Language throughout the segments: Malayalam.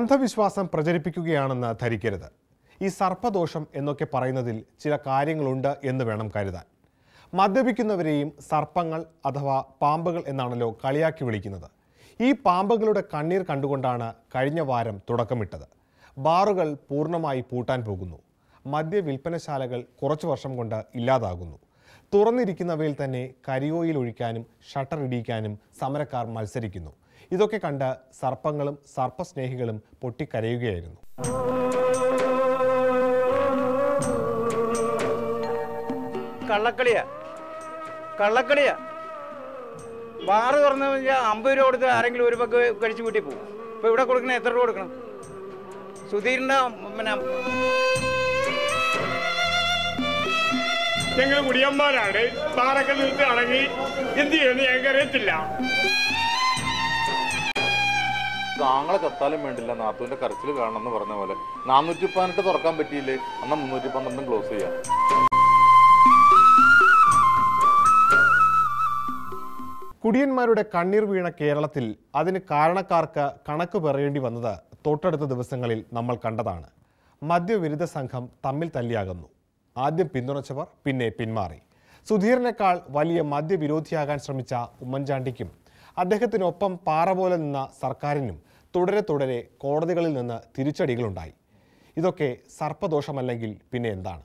അന്ധവിശ്വാസം പ്രചരിപ്പിക്കുകയാണെന്ന് ധരിക്കരുത്. ഈ സർപ്പദോഷം എന്നൊക്കെ പറയുന്നതിൽ ചില കാര്യങ്ങളുണ്ട് എന്ന് വേണം കരുതാൻ. മദ്യപിക്കുന്നവരെയും സർപ്പങ്ങൾ അഥവാ പാമ്പുകൾ എന്നാണല്ലോ കളിയാക്കി വിളിക്കുന്നത്. ഈ പാമ്പുകളുടെ കണ്ണീർ കണ്ടുകൊണ്ടാണ് കഴിഞ്ഞ വാരം തുടക്കമിട്ടത്. ബാറുകൾ പൂർണമായി പൂട്ടാൻ പോകുന്നു. മദ്യ വിൽപ്പനശാലകൾ കുറച്ചു വർഷം കൊണ്ട് ഇല്ലാതാകുന്നു. തുറന്നിരിക്കുന്നവയിൽ തന്നെ കരിയോയിൽ ഒഴിക്കാനും ഷട്ടർ ഇടിക്കാനും സമരക്കാർ മത്സരിക്കുന്നു. ഇതൊക്കെ കണ്ട് സർപ്പങ്ങളും സർപ്പസ്നേഹികളും പൊട്ടിക്കരയുകയായിരുന്നു. കള്ളക്കളിയാ. കള്ളക്കളിയാ. ബാറ് തുറന്നു കഴിഞ്ഞാൽ അമ്പത് രൂപ കൊടുത്ത് ആരെങ്കിലും ഒരു പക്ക് കഴിച്ചു വീട്ടിൽ പോകും. ഇപ്പൊ ഇവിടെ കൊടുക്കണ എത്ര രൂപ കൊടുക്കണം? സുധീറിന്റെ പിന്നെ ഞങ്ങൾ കുടിയന്മാരാണ് ബാറൊക്കെ നിർത്തി അടങ്ങി എന്ത് ചെയ്യുന്നു ഞങ്ങൾക്ക് അറിയത്തില്ല. താങ്കളെ ചത്താലും വേണ്ടില്ല. നാത്തുവിന്റെ കരച്ചിൽ കാണണം എന്ന് പറഞ്ഞ പോലെ. നാനൂറ്റി പതിനെട്ട് തുറക്കാൻ പറ്റിയില്ലേ? എന്നാൽ മുന്നൂറ്റി പന്ത്രണ്ടും ക്ലോസ് ചെയ്യാം. കുടിയന്മാരുടെ കണ്ണീർ വീണ കേരളത്തിൽ അതിന് കാരണക്കാർക്ക് കണക്ക് പറയേണ്ടി വന്നത് തൊട്ടടുത്ത ദിവസങ്ങളിൽ നമ്മൾ കണ്ടതാണ്. മദ്യവിരുദ്ധ സംഘം തമ്മിൽ തല്ലിയാകുന്നു. ആദ്യം പിന്തുണച്ചവർ പിന്നെ പിന്മാറി. സുധീറിനേക്കാൾ വലിയ മദ്യവിരോധിയാകാൻ ശ്രമിച്ച ഉമ്മൻചാണ്ടിക്കും അദ്ദേഹത്തിനൊപ്പം പാറ പോലെ നിന്ന സർക്കാരിനും തുടരെ തുടരെ കോടതികളിൽ നിന്ന് തിരിച്ചടികളുണ്ടായി. ഇതൊക്കെ സർപ്പദോഷമല്ലെങ്കിൽ പിന്നെ എന്താണ്?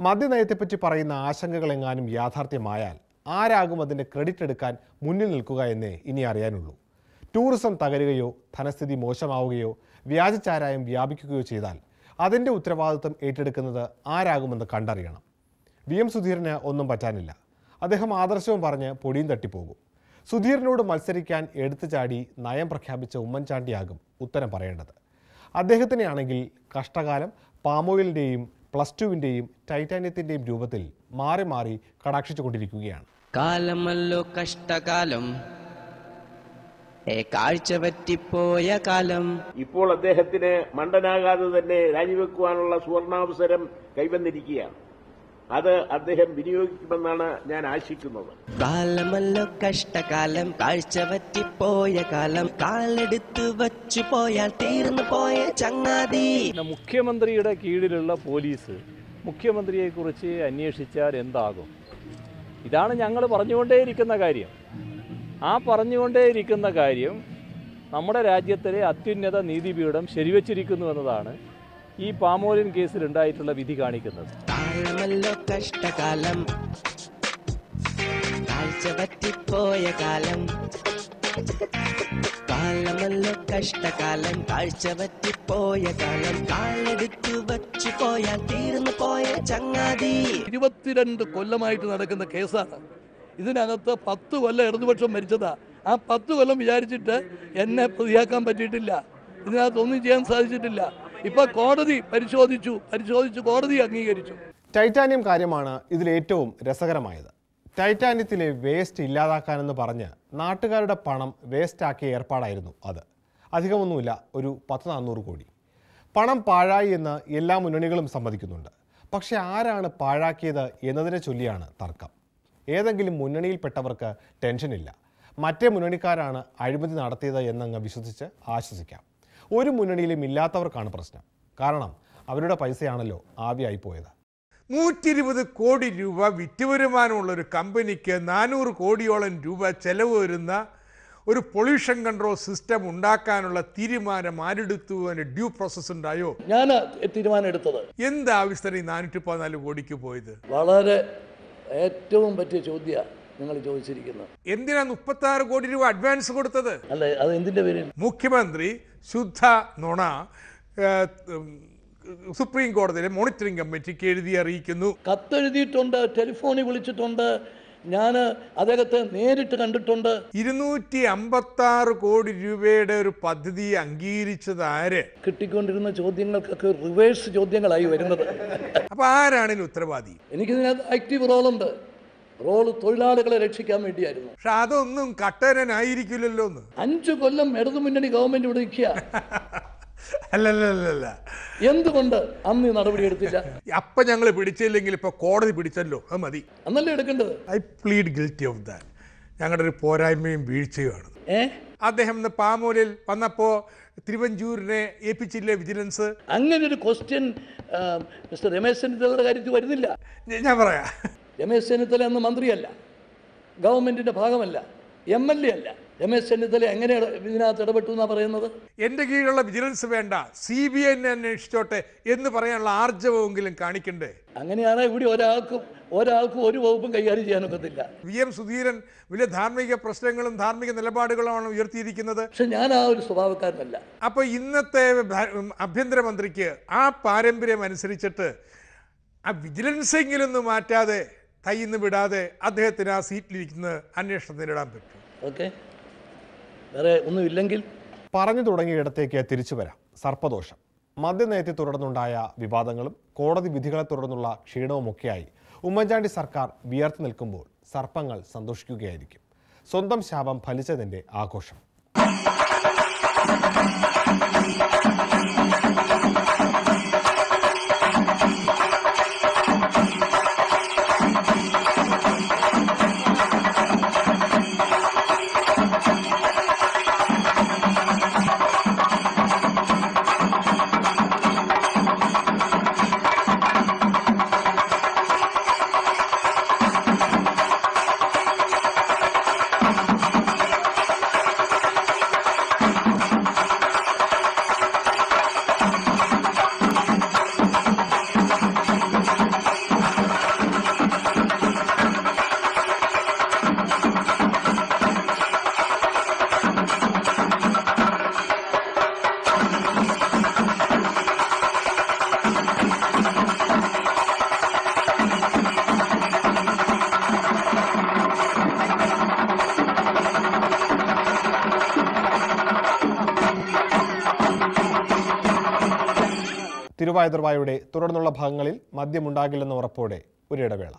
മദ്യനയത്തെപ്പറ്റി പറയുന്ന ആശങ്കകളെങ്ങാനും യാഥാർത്ഥ്യമായാൽ ആരാകും അതിന്റെ ക്രെഡിറ്റ് എടുക്കാൻ മുന്നിൽ നിൽക്കുക എന്നേ ഇനി അറിയാനുള്ളൂ. ടൂറിസം തകരുകയോ ധനസ്ഥിതി മോശമാവുകയോ വ്യാജചാരായം വ്യാപിക്കുകയോ ചെയ്താൽ അതിന്റെ ഉത്തരവാദിത്വം ഏറ്റെടുക്കുന്നത് ആരാകുമെന്ന് കണ്ടറിയണം. വി എം സുധീറിന് ഒന്നും പറ്റാനില്ല. അദ്ദേഹം ആദർശവും പറഞ്ഞ് പൊടിയും തട്ടിപ്പോകും. സുധീരനോട് മത്സരിക്കാൻ എടുത്തു ചാടി നയം പ്രഖ്യാപിച്ച ഉമ്മൻചാണ്ടിയാകും ഉത്തരം പറയേണ്ടത്. അദ്ദേഹത്തിനെയാണെങ്കിൽ കഷ്ടകാലം പാമോയിലിന്റെയും പ്ലസ് ടുവിന്റെയും ടൈറ്റാനിയത്തിന്റെയും രൂപത്തിൽ മാറി മാറി കടാക്ഷിച്ചുകൊണ്ടിരിക്കുകയാണ്. കാലമല്ലോ കഷ്ടകാലം കാഴ്ച പറ്റിപ്പോയ കാലം. ഇപ്പോൾ അദ്ദേഹത്തിന് മണ്ടനാകാതെ തന്നെ രാജിവെക്കുവാനുള്ള സുവർണാവസരം കൈവന്നിരിക്കുകയാണ്. അത് അദ്ദേഹം വിനിയോഗിക്കുമെന്നാണ് ഞാൻ ആശിക്കുന്നത്. കാലമല്ലോ കഷ്ടകാലം കാഴ്ച പറ്റിപ്പോയ കാലം. കാലെടുത്ത് വച്ചു പോയാൽ തീർന്നു പോയ ചങ്ങാതി. മുഖ്യമന്ത്രിയുടെ കീഴിലുള്ള പോലീസ് മുഖ്യമന്ത്രിയെ കുറിച്ച് അന്വേഷിച്ചാൽ എന്താകും? ഇതാണ് ഞങ്ങൾ പറഞ്ഞുകൊണ്ടേയിരിക്കുന്ന കാര്യം. ആ പറഞ്ഞുകൊണ്ടേയിരിക്കുന്ന കാര്യം നമ്മുടെ രാജ്യത്തിലെ അത്യുന്നത നീതിപീഠം ശരിവച്ചിരിക്കുന്നു എന്നതാണ് ഈ പാമോലിൻ കേസിൽ ഉണ്ടായിട്ടുള്ള വിധി കാണിക്കുന്നത്. കാലമല്ലോ കഷ്ടകാലം. പറ്റിപ്പോയ കാലം. കാലമല്ലോ കഷ്ടകാലം. കാഴ്ച പറ്റിപ്പോയ കാലം. കാലെടുത്ത് വച്ചു പോയാൽ തീർന്നു പോയ ചങ്ങാതി. ഇരുപത്തിരണ്ട് കൊല്ലമായിട്ട് നടക്കുന്ന കേസാണ്. ഇതിനകത്ത് പത്ത് കൊല്ലം ഇടതുപക്ഷം മരിച്ചതാ. ആ പത്ത് കൊല്ലം വിചാരിച്ചിട്ട് എന്നെ പ്രതിയാക്കാൻ പറ്റിയിട്ടില്ല. ഇതിനകത്ത് ഒന്നും ചെയ്യാൻ സാധിച്ചിട്ടില്ല. ഇപ്പൊ കോടതി പരിശോധിച്ചു. പരിശോധിച്ചു കോടതി അംഗീകരിച്ചു. ടൈറ്റാനിയം കാര്യമാണ് ഇതിൽ ഏറ്റവും രസകരമായത്. ടൈറ്റാനിയത്തിലെ വേസ്റ്റ് ഇല്ലാതാക്കാനെന്ന് പറഞ്ഞ് നാട്ടുകാരുടെ പണം വേസ്റ്റാക്കിയ ഏർപ്പാടായിരുന്നു അത്. അധികമൊന്നുമില്ല ഒരു പത്ത് നാനൂറ് കോടി. പണം പാഴായി എന്ന് എല്ലാ മുന്നണികളും സമ്മതിക്കുന്നുണ്ട്. പക്ഷേ ആരാണ് പാഴാക്കിയത് എന്നതിനെ ചൊല്ലിയാണ് തർക്കം. ഏതെങ്കിലും മുന്നണിയിൽപ്പെട്ടവർക്ക് ടെൻഷനില്ല. മറ്റേ മുന്നണിക്കാരാണ് അഴിമതി നടത്തിയത് എന്നങ്ങ് വിശ്വസിച്ച് ആശ്വസിക്കാം. ഒരു മുന്നണിയിലും ഇല്ലാത്തവർക്കാണ് പ്രശ്നം. കാരണം അവരുടെ പൈസയാണല്ലോ ആവിയായി പോയത്. നൂറ്റി ഇരുപത് കോടി രൂപ വിറ്റുവരുമാനമുള്ള ഒരു കമ്പനിക്ക് നാനൂറ് കോടിയോളം രൂപ ചെലവ് വരുന്ന ഒരു പൊല്യൂഷൻ കൺട്രോൾ സിസ്റ്റം ഉണ്ടാക്കാനുള്ള തീരുമാനം ആരെടുത്തു അതിന് ഡ്യൂ പ്രോസസ് ഉണ്ടായോ? ഞാൻ തീരുമാനം എടുത്തത്. എന്താവശ്യത്തിന് നാനൂറ്റി പതിനാല് കോടിക്ക് പോയത്? വളരെ ഏറ്റവും പറ്റിയ ചോദ്യ നിങ്ങൾ ചോദിച്ചിരിക്കുന്നത്. എന്തിനാ മുപ്പത്തി ആറ് കോടി രൂപ അഡ്വാൻസ് കൊടുത്തത്? അല്ല അത് എന്തിന്റെ പേരിൽ? മുഖ്യമന്ത്രി ശുദ്ധ നുണ സുപ്രീം കോടതിയിലെ മോണിറ്ററിംഗ് കമ്മിറ്റിക്ക് എഴുതി അറിയിക്കുന്നു. കത്തെഴുതിയിട്ടുണ്ട് ടെലിഫോണിൽ വിളിച്ചിട്ടുണ്ട് ഞാൻ അദ്ദേഹത്തെ നേരിട്ട് കണ്ടിട്ടുണ്ട്. ഇരുന്നൂറ്റി അമ്പത്തി ആറ് കോടി രൂപയുടെ ഒരു പദ്ധതി അംഗീകരിച്ചത് ആര്? കിട്ടിക്കൊണ്ടിരുന്ന ചോദ്യങ്ങൾക്കൊക്കെ റിവേഴ്സ് ചോദ്യങ്ങളായി വരുന്നത്. അപ്പൊ ആരാണ് ഇതിന് ഉത്തരവാദി? എനിക്കിതിനകത്ത് ആക്റ്റീവ് റോളുണ്ട് റോൾ തൊഴിലാളികളെ രക്ഷിക്കാൻ വേണ്ടിയായിരുന്നു. പക്ഷെ അതൊന്നും കട്ടരനായിരിക്കില്ലല്ലോ അഞ്ചു കൊല്ലം ഇടതുമുന്നണി ഗവൺമെന്റ് ഇവിടെ അല്ലല്ലല്ല എന്തുകൊണ്ട് അന്ന് ഈ നടപടി എടുത്തില്ല? അപ്പൊ ഞങ്ങൾ പിടിച്ചില്ലെങ്കിൽ ഇപ്പൊ കോടതി പിടിച്ചല്ലോ അത് മതി. അന്നല്ലേ എടുക്കേണ്ടത്? I plead guilty of that. ഞങ്ങളുടെ ഒരു പോരായ്മയും വീഴ്ചയുമാണ്. ഏ? അദ്ദേഹം ഇന്ന് പാമൂലിൽ വന്നപ്പോൾ തിരുവഞ്ചൂരിനെ ഏൽപ്പിച്ചില്ലേ വിജിലൻസ്? അങ്ങനെ ഒരു ക്വസ്റ്റ്യൻ മിസ്റ്റർ രമേശ് ചെന്നിത്തലയുടെ കാര്യത്തിൽ വരുന്നില്ല. ഞ- ഞാൻ പറയാം. രമേശ് ചെന്നിത്തല അന്ന് മന്ത്രിയല്ല. ഗവൺമെന്റിന്റെ ഭാഗമല്ല. എം എൽ എ അല്ല. രമേശ് ചെന്നിത്തല എങ്ങനെ ഇതിനകത്ത് ഇടപെട്ടു എന്നാ പറയുന്നത്? എന്റെ കീഴിലുള്ള വിജിലൻസ് വേണ്ട സി ബി ഐ അന്വേഷിച്ചോട്ടെ എന്ന് പറയാനുള്ള ആർജവമെങ്കിലും കാണിക്കണ്ടേ? അങ്ങനെയാണ് ഇവിടെ ഒരാൾക്കും ഒരാൾക്കും ഒരു വകുപ്പും കൈകാര്യം ചെയ്യാനൊക്കത്തില്ല. വി എം സുധീരൻ വലിയ ധാർമ്മിക പ്രശ്നങ്ങളും ധാർമ്മിക നിലപാടുകളുമാണ് ഉയർത്തിയിരിക്കുന്നത്. പക്ഷെ ഞാൻ ആ ഒരു സ്വഭാവക്കാരനല്ല. അപ്പൊ ഇന്നത്തെ ആഭ്യന്തരമന്ത്രിക്ക് ആ പാരമ്പര്യം അനുസരിച്ചിട്ട് ആ വിജിലൻസെങ്കിലും ഒന്ന് മാറ്റാതെ കയ്യിൽ വിടാതെ അദ്ദേഹത്തിന് ആ സീറ്റിലിരിക്കുന്ന അന്വേഷണത്തിനിടാൻ പറ്റും. ഓക്കെ. വേറെ ഒന്നുമില്ലെങ്കിൽ പറഞ്ഞു തുടങ്ങിയിടത്തേക്ക് തിരിച്ചു വരാം. സർപ്പദോഷം. മദ്യനയത്തെ തുടർന്നുണ്ടായ വിവാദങ്ങളും കോടതി വിധികളെ തുടർന്നുള്ള ക്ഷീണവുമൊക്കെയായി ഉമ്മൻചാണ്ടി സർക്കാർ വിയർത്ത് നിൽക്കുമ്പോൾ സർപ്പങ്ങൾ സന്തോഷിക്കുകയായിരിക്കും. സ്വന്തം ശാപം ഫലിച്ചതിന്റെ ആഘോഷം. തിരുവാതിർവായുടെ തുടർന്നുള്ള ഭാഗങ്ങളിൽ മദ്യമുണ്ടാകില്ലെന്ന ഉറപ്പോടെ ഒരിടവേള.